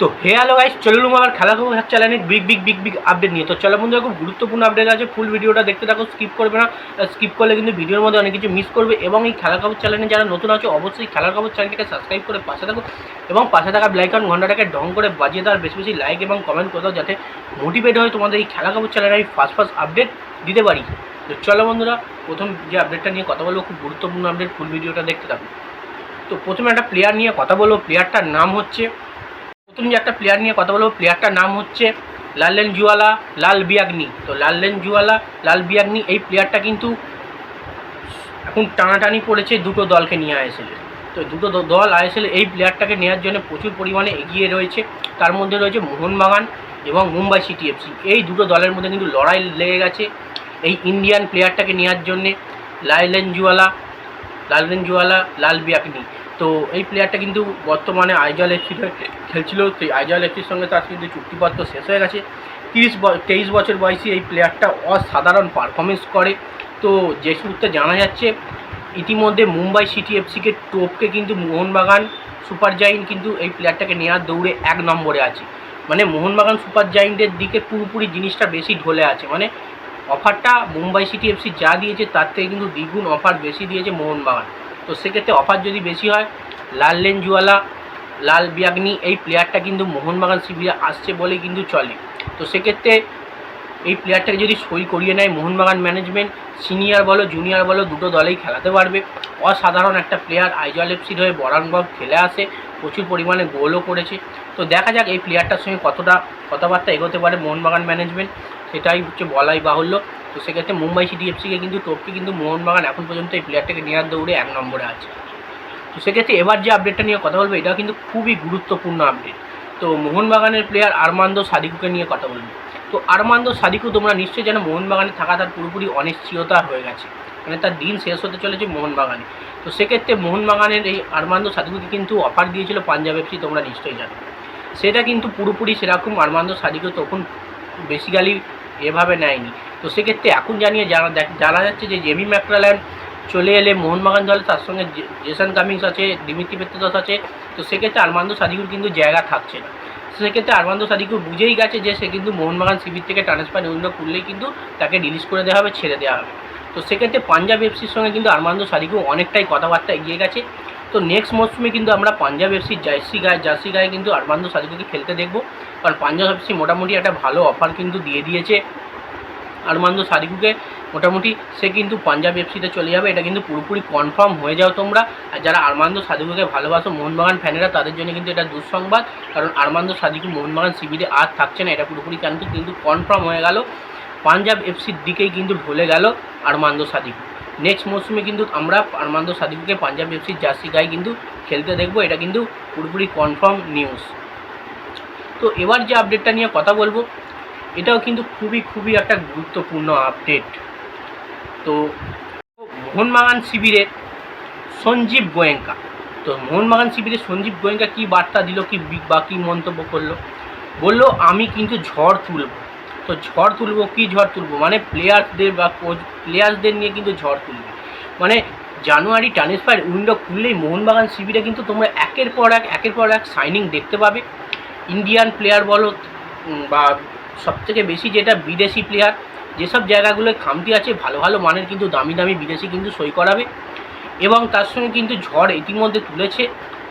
তো হে hello guys চলুন আবার খেলা খবর চ্যানেলে big big big big update নিয়ে। তো চলো বন্ধুরা, খুব গুরুত্বপূর্ণ আপডেট আছে ফুল ভিডিওটা দেখতে থাকো স্কিপ করবে না। স্কিপ করলে কিন্তু ভিডিওর মধ্যে অনেক কিছু মিস করবে এবং এই খেলা খবর চ্যানেলে যারা নতুন আছে, অবশ্যই খেলার খবর চ্যানেলটাকে সাবস্ক্রাইব করে পাশে থাকো এবং পাশে থাকা ব্লাইকন ঘন্টাটাকে ঢং করে বাজিয়ে দেওয়ার বেশি বেশি লাইক এবং কমেন্ট করে দাও, যাতে মোটিভেট হয় তোমাদের এই খেলা খবর চ্যানেলে আমি ফার্স্ট ফার্স্ট আপডেট দিতে পারি। তো চলো বন্ধুরা, প্রথম যে আপডেটটা নিয়ে কথা বলব, খুব গুরুত্বপূর্ণ আপডেট ফুল ভিডিওটা দেখতে থাকো। তো প্রথমে একটা প্লেয়ার নিয়ে কথা বলব প্লেয়ারটার নাম হচ্ছে যে একটা প্লেয়ার নিয়ে কথা বলব। প্লেয়ারটার নাম হচ্ছে লাললেন জুয়ালা, লাল বিয়াগনি। তো লাললেন জুয়ালা, লাল বিয়াগনি, এই প্লেয়ারটা কিন্তু এখন টানাটানি পড়েছে দুটো দলকে নিয়ে আইএসএল তো দুটো দল আইএসএল এই প্লেয়ারটাকে নেওয়ার জন্য প্রচুর পরিমাণে এগিয়ে রয়েছে। তার মধ্যে রয়েছে মোহনবাগান এবং মুম্বাই সিটি এফসি এই দুটো দলের মধ্যে কিন্তু লড়াই লেগে গেছে এই ইন্ডিয়ান প্লেয়ারটাকে নেওয়ার জন্যে। লাললেন জুয়ালা লাললেন জুয়ালা, লাল বিয়াকনি তো এই প্লেয়ারটা কিন্তু বর্তমানে আইজল এফসিতে খেলছিল। সেই আইজল এফসির সঙ্গে তার কিন্তু চুক্তিপত্র শেষ হয়ে গেছে। তিরিশ তেইশ বছর বয়সী এই প্লেয়ারটা অসাধারণ পারফরমেন্স করে। তো যে সূত্রে জানা যাচ্ছে, ইতিমধ্যে মুম্বাই সিটি এফসিকে টোপকে কিন্তু মোহনবাগান সুপার জাইন্ট কিন্তু এই প্লেয়ারটাকে নেওয়ার দৌড়ে এক নম্বরে আছে। মানে মোহনবাগান সুপার জাইন্টের দিকে পুরোপুরি জিনিসটা বেশি ঢলে আছে। মানে অফারটা মুম্বাই সিটি এফসি যা দিয়েছে, তার থেকে কিন্তু দ্বিগুণ অফার বেশি দিয়েছে মোহনবাগান। তো সেক্ষেত্রে অফার যদি বেশি হয়, লাল লেনজুয়ালা, লাল বিয়াগনি, এই প্লেয়ারটা কিন্তু মোহনবাগান শিবিরে আসছে বলেই কিন্তু চলে। তো সেক্ষেত্রে এই প্লেয়ারটাকে যদি সই করিয়ে নেয় মোহনবাগান ম্যানেজমেন্ট সিনিয়র বলো জুনিয়র বলো, দুটো দলেই খেলাতে পারবে। অসাধারণ একটা প্লেয়ার আইজল এফসির হয়ে বরানগর খেলে আসে, প্রচুর পরিমাণে গোলও করেছে। তো দেখা যাক এই প্লেয়ারটার সঙ্গে কতটা কথাবার্তা এগোতে পারে মোহনবাগান ম্যানেজমেন্ট সেটাই হচ্ছে বলাই বাহুল্য। তো সেক্ষেত্রে মুম্বাই সিটি এফসিকে কিন্তু টপকে কিন্তু মোহনবাগান এখন পর্যন্ত এই প্লেয়ারটাকে নেওয়ার দৌড়ে এক নম্বরে আছে। তো সেক্ষেত্রে এবার যে আপডেটটা নিয়ে কথা বলব এটা কিন্তু খুবই গুরুত্বপূর্ণ আপডেট তো মোহনবাগানের প্লেয়ার আরমান্দো সাদিকুকে নিয়ে কথা বলব। তো আরমান্দো সাদিকু তোমরা নিশ্চয়ই জানো, মোহনবাগানে থাকা তার পুরোপুরি অনিশ্চয়তা হয়ে গেছে। মানে তার দিন শেষ হতে চলেছে মোহনবাগানে। তো সেক্ষেত্রে মোহনবাগানের এই আরমান্দো সাদিকুকে কিন্তু অফার দিয়েছিল পাঞ্জাব এফসি তোমরা নিশ্চয়ই জানো। সেটা কিন্তু পুরোপুরি সেরকম আরমান্দো সাদিকু তখন বেসিক্যালি এভাবে নেয়নি। তো সেক্ষেত্রে এখন জানিয়ে জানা জানা যাচ্ছে যে জেমি ম্যাকরাল্যান্ড চলে এলে মোহনবাগান দলে তার সঙ্গে জেসন কামিংস আছে, দিমিত্রি পেত্রদাস আছে, তো সেক্ষেত্রে আরমান্দো সাদিকুর কিন্তু জায়গা থাকছে না। সেক্ষেত্রে আরমান্দো সাদিকু বুঝেই গেছে যে সে কিন্তু মোহনবাগান শিবির থেকে ট্রান্সফার নিবন্ধন করলেই কিন্তু তাকে রিলিজ করে দেওয়া হবে, ছেড়ে দেওয়া হবে। তো সেক্ষেত্রে পাঞ্জাব এফসির সঙ্গে কিন্তু আরমান্দো সাদিকু অনেকটাই কথাবার্তা এগিয়ে গেছে। তো নেক্সট মরশুমে কিন্তু আমরা পাঞ্জাব এফসির জার্সি গায়ে জার্সি গায়ে কিন্তু আরমান্দো সাদিকুকে খেলতে দেখব। কারণ পাঞ্জাব এফসি মোটামুটি একটা ভালো অফার কিন্তু দিয়ে দিয়েছে। আরমান্দো সাদিকুকে মোটামুটি সে কিন্তু পাঞ্জাব এফসিতে চলে যাবে। এটা কিন্তু পুরোপুরি কনফার্ম হয়ে যাও তোমরা। আর যারা আরমান্দো সাদিকুকে ভালোবাসো, মোহনবাগান ফ্যানেরা, তাদের জন্য কিন্তু এটা দুঃসংবাদ। কারণ আরমান্দো সাদিকু মোহনবাগান শিবিরে আর থাকছে না, এটা পুরোপুরি কিন্তু কিন্তু কনফার্ম হয়ে গেল। পাঞ্জাব এফসির দিকেই কিন্তু ঢলে গেল আরমান্দো সাদিকু। নেক্সট মৌসুমে কিন্তু আমরা আরমান্দো সাদিকুকে পাঞ্জাব এফসির জার্সি গায়ে কিন্তু খেলতে দেখব। এটা কিন্তু পুরোপুরি কনফার্ম নিউজ তো এবার যে আপডেটটা নিয়ে কথা বলব এটাও কিন্তু খুবই খুবই একটা গুরুত্বপূর্ণ আপডেট তো, মোহনবাগান শিবিরের সঞ্জীব গোয়েঙ্কা। তো, মোহনবাগান শিবিরে সঞ্জীব গোয়েঙ্কা কী বার্তা দিল, কি বি- কী মন্তব্য করল? বলল, আমি কিন্তু ঝড় তুলব। তো, ঝড় তুলবো, কি ঝড় তুলবো? মানে প্লেয়ারদের বা কোচ প্লেয়ার্সদের নিয়ে কিন্তু ঝড় তুলবে। মানে জানুয়ারি ট্রান্সফার উইন্ডো খুললেই মোহনবাগান শিবিরে কিন্তু তোমরা একের পর এক, একের পর এক সাইনিং দেখতে পাবে। ইন্ডিয়ান প্লেয়ার বলো বা সবথেকে বেশি যেটা বিদেশি প্লেয়ার যেসব জায়গাগুলোয় খামতি আছে, ভালো ভালো মানের কিন্তু দামি দামি বিদেশি কিন্তু সই করাবে। এবং তার সঙ্গে কিন্তু ঝড় ইতিমধ্যে তুলেছে।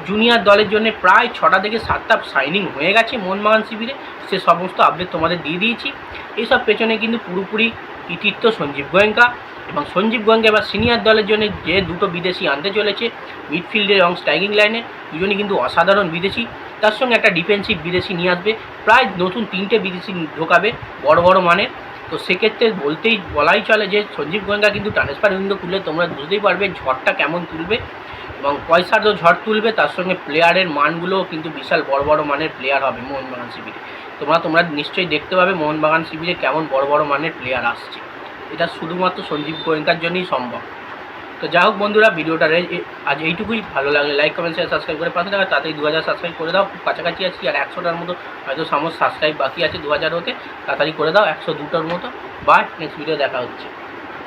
জুনিয়র দলের জন্য প্রায় ছটা থেকে সাতটা সাইনিং হয়ে গেছে মোহনবাগান শিবিরে। সে সমস্ত আপডেট তোমাদের দিয়ে দিয়েছি। এইসব পেছনে কিন্তু পুরোপুরি কৃতিত্ব সঞ্জীব গোয়েঙ্কা। এবং সঞ্জীব গোয়েঙ্কা এবার সিনিয়র দলের জন্য যে দুটো বিদেশি আনতে চলেছে মিডফিল্ডে এবং স্ট্রাইকিং লাইনে, দুজনই কিন্তু অসাধারণ বিদেশি। তার সঙ্গে একটা ডিফেন্সিভ বিদেশি নিয়ে আসবে, প্রায় নতুন তিনটে বিদেশি ঢোকাবে বড় বড় মানের। তো সেক্ষেত্রে বলতেই বলাই চলে যে সঞ্জীব গোয়েঙ্কা কিন্তু ট্রান্সফার উইন্ডো খুললে তোমরা বুঝতেই পারবে ঝড়টা কেমন তুলবে এবং পয়সার তো ঝড় তুলবে, তার সঙ্গে প্লেয়ারের মানগুলোও কিন্তু বিশাল বড় বড় মানের প্লেয়ার হবে মোহনবাগান শিবিরে। তোমরা তোমরা নিশ্চয়ই দেখতে পাবে মোহনবাগান শিবিরে কেমন বড় বড় মানের প্লেয়ার আসছে। এটা শুধুমাত্র সঞ্জীব গোয়েঙ্কার জন্যই সম্ভব। তো যাই হোক বন্ধুরা, ভিডিওটা আজ এইটুকুই। ভালো লাগলে লাইক কমেন্ট শেয়ার সাবস্ক্রাইব করে পাশে থাকা। তাতেই দু হাজার সাবস্ক্রাইব করে দাও। খুব কাছাকাছি আছি। আর একশোটার মতো হয়তো সমস্ত সাবস্ক্রাইব বাকি আছে দু হাজার হতে। তাড়াতাড়ি করে দাও। একশো দুটোর মতো। বা নেক্সট ভিডিও দেখা হচ্ছে।